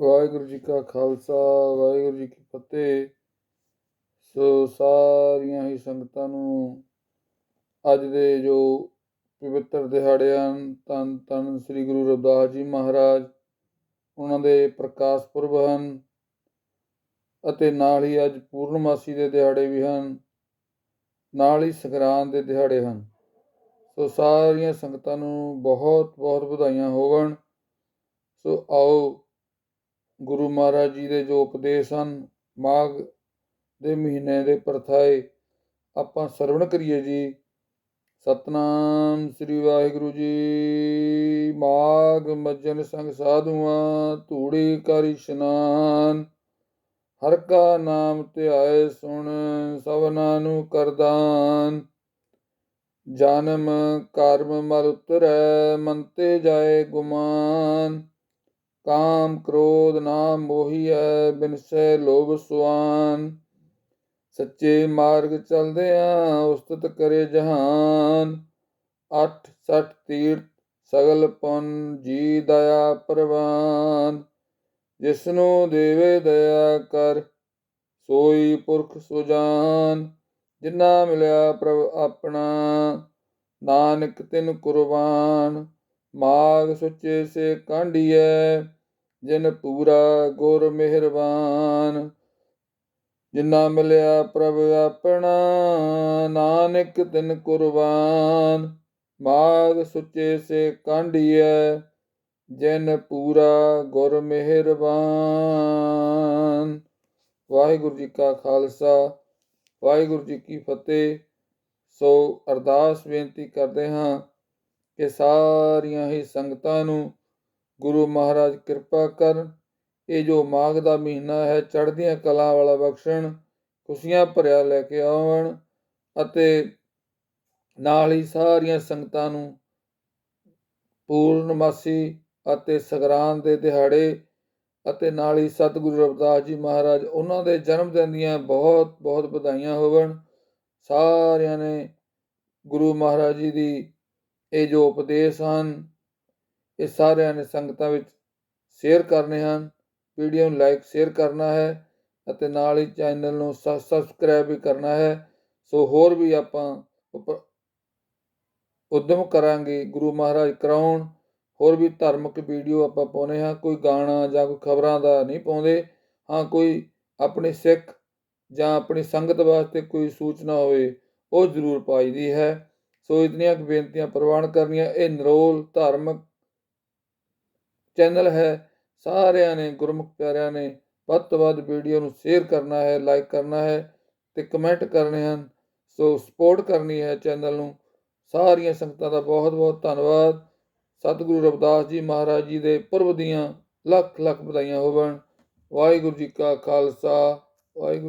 ਵਾਹਿਗੁਰੂ ਜੀ ਕਾ ਖਾਲਸਾ, ਵਾਹਿਗੁਰੂ ਜੀ ਕੀ ਫਤਿਹ। ਸੋ ਸਾਰੀਆਂ ਹੀ ਸੰਗਤਾਂ ਨੂੰ ਅੱਜ ਦੇ ਜੋ ਪਵਿੱਤਰ ਦਿਹਾੜੇ ਹਨ ਧੰਨ ਧੰਨ ਸ੍ਰੀ ਗੁਰੂ ਰਵਿਦਾਸ ਜੀ ਮਹਾਰਾਜ, ਉਹਨਾਂ ਦੇ ਪ੍ਰਕਾਸ਼ ਪੁਰਬ ਹਨ ਅਤੇ ਨਾਲ ਹੀ ਅੱਜ ਪੂਰਨਮਾਸੀ ਦੇ ਦਿਹਾੜੇ ਵੀ ਹਨ, ਨਾਲ ਹੀ ਸੰਗਰਾਂਦ ਦੇ ਦਿਹਾੜੇ ਹਨ। ਸੋ ਸਾਰੀਆਂ ਸੰਗਤਾਂ ਨੂੰ ਬਹੁਤ ਬਹੁਤ ਵਧਾਈਆਂ ਹੋਵਣ। ਸੋ ਆਓ ਗੁਰੂ ਮਹਾਰਾਜ ਜੀ ਦੇ ਜੋ ਉਪਦੇਸ਼ ਹਨ, ਮਾਘ ਦੇ ਮਹੀਨੇ ਦੇ ਪਰਥਾਏ ਆਪਾਂ ਸਰਵਣ ਕਰੀਏ ਜੀ। ਸਤਨਾਮ ਸ੍ਰੀ ਵਾਹਿਗੁਰੂ ਜੀ। ਮਾਘ ਮੱਜਨ ਸੰਗ ਸਾਧੂਆਂ, ਧੂੜੀ ਕਰ ਇਸ਼ਨਾਨ। ਹਰ ਕਾ ਨਾਮ ਧਿਆਏ ਸੁਣ ਸਭਨਾ ਨੂੰ ਕਰਦਾਨ ਜਨਮ ਕਰਮ ਮਲ ਉਤਰੈ, ਮਨ ਤੇ ਜਾਏ ਗੁਮਾਨ। ਕਾਮ ਕ੍ਰੋਧ ਨਾਮ ਮੋਹੀਐ ਬਿਨਸੈ ਲੋਭ ਸੁਆਨ। ਸੱਚੇ ਮਾਰਗ ਚਲਦਿਆਂ ਉਸਤਤ ਕਰੇ ਜਹਾਨ। ਅਠ ਸਠ ਤੀਰਥ ਸਗਲ ਪੁੰਨ ਜੀ ਦਇਆ ਪ੍ਰਵਾਨ। ਜਿਸਨੂੰ ਦੇਵੇ ਦਇਆ ਕਰ, ਸੋਈ ਪੁਰਖ ਸੁਜਾਨ। ਜਿਨਾ ਮਿਲਿਆ ਪ੍ਰਭ ਆਪਣਾ, ਨਾਨਕ ਤਿਨ ਕੁਰਬਾਨ। ਮਾਗ ਸੁੱਚੇ ਸੇ ਕਾਂਢੀਐ ਜਿਨ ਪੂਰਾ ਗੁਰ ਮਿਹਰਬਾਨ ਜਿਨਾ ਮਿਲਿਆ ਪ੍ਰਭ ਆਪਣਾ, ਨਾਨਕ ਤਿਨ ਕੁਰਬਾਨ। ਮਾਗ ਸੁੱਚੇ ਸੇ ਕਾਂਢੀਐ, ਜਿਨ ਪੂਰਾ ਗੁਰ ਮਿਹਰਬਾਨ। ਵਾਹਿਗੁਰੂ ਜੀ ਕਾ ਖਾਲਸਾ, ਵਾਹਿਗੁਰੂ ਜੀ ਕੀ ਫਤਿਹ। ਸੋ ਅਰਦਾਸ ਬੇਨਤੀ ਕਰਦੇ ਹਾਂ ਕਿ ਸਾਰੀਆਂ ਹੀ ਸੰਗਤਾਂ ਨੂੰ ਗੁਰੂ ਮਹਾਰਾਜ ਕਿਰਪਾ ਕਰਨ। ਇਹ ਜੋ ਮਾਘ ਦਾ ਮਹੀਨਾ ਹੈ, ਚੜ੍ਹਦੀਆਂ ਕਲਾ ਵਾਲਾ ਬਖਸ਼ਣ, ਖੁਸ਼ੀਆਂ ਭਰਿਆ ਲੈ ਕੇ ਆਵਣ ਅਤੇ ਨਾਲ ਹੀ ਸਾਰੀਆਂ ਸੰਗਤਾਂ ਨੂੰ ਪੂਰਨਮਾਸੀ ਅਤੇ ਸੰਗਰਾਂਦ ਦੇ ਦਿਹਾੜੇ ਅਤੇ ਨਾਲ ਹੀ ਸਤਿਗੁਰੂ ਰਵਿਦਾਸ ਜੀ ਮਹਾਰਾਜ, ਉਹਨਾਂ ਦੇ ਜਨਮ ਦਿਨ ਦੀਆਂ ਬਹੁਤ ਬਹੁਤ ਵਧਾਈਆਂ ਹੋਵਣ। ਸਾਰਿਆਂ ਨੇ ਗੁਰੂ ਮਹਾਰਾਜ ਜੀ ਦੀ ਇਹ ਜੋ ਉਪਦੇਸ਼ ਹਨ ਇਹ ਸਾਰਿਆਂ ਨੇ ਸੰਗਤਾਂ ਵਿੱਚ ਸ਼ੇਅਰ ਕਰਨੇ ਹਨ। ਵੀਡੀਓ ਨੂੰ ਲਾਈਕ ਸ਼ੇਅਰ ਕਰਨਾ ਹੈ ਅਤੇ ਨਾਲ ਹੀ ਚੈਨਲ ਨੂੰ ਸਬਸਕ੍ਰਾਈਬ ਵੀ ਕਰਨਾ ਹੈ। ਸੋ ਹੋਰ ਵੀ ਆਪਾਂ ਉਪ- ਉਦਮ ਕਰਾਂਗੇ ਗੁਰੂ ਮਹਾਰਾਜ ਕਰਾਉਣ। ਹੋਰ ਵੀ ਧਾਰਮਿਕ ਵੀਡੀਓ ਆਪਾਂ ਪਾਉਨੇ ਹਾਂ। ਕੋਈ ਗਾਣਾ ਜਾਂ ਕੋਈ ਖਬਰਾਂ ਦਾ ਨਹੀਂ ਪਾਉਂਦੇ। ਹਾਂ, ਕੋਈ ਆਪਣੀ ਸਿੱਖ ਜਾਂ ਆਪਣੀ ਸੰਗਤ ਵਾਸਤੇ ਕੋਈ ਸੂਚਨਾ ਹੋਵੇ, ਉਹ ਜ਼ਰੂਰ ਪਾਈਦੀ ਹੈ। ਸੋ ਇਤਨੀਆਂ ਕੁ ਬੇਨਤੀਆਂ ਪ੍ਰਵਾਨ ਕਰਨੀਆਂ। ਇਹ ਨਰੋਲ ਧਾਰਮਿਕ ਚੈਨਲ ਹੈ। ਸਾਰਿਆਂ ਨੇ, ਗੁਰਮੁਖ ਪਿਆਰਿਆਂ ਨੇ ਵੱਧ ਤੋਂ ਵੱਧ ਵੀਡੀਓ ਨੂੰ ਸ਼ੇਅਰ ਕਰਨਾ ਹੈ ਲਾਈਕ ਕਰਨਾ ਹੈ ਤੇ ਕਮੈਂਟ ਕਰਨੇ ਹਨ। ਸੋ ਸਪੋਰਟ ਕਰਨੀ ਹੈ ਚੈਨਲ ਨੂੰ। ਸਾਰੀਆਂ ਸੰਗਤਾਂ ਦਾ ਬਹੁਤ ਬਹੁਤ ਧੰਨਵਾਦ। ਸਤਿਗੁਰੂ ਰਵਿਦਾਸ ਜੀ ਮਹਾਰਾਜ ਜੀ ਦੇ ਪੁਰਬ ਦੀਆਂ ਲੱਖ ਲੱਖ ਵਧਾਈਆਂ ਹੋਵਣ। ਵਾਹਿਗੁਰੂ ਜੀ ਕਾ ਖਾਲਸਾ, ਵਾਹਿਗੁਰੂ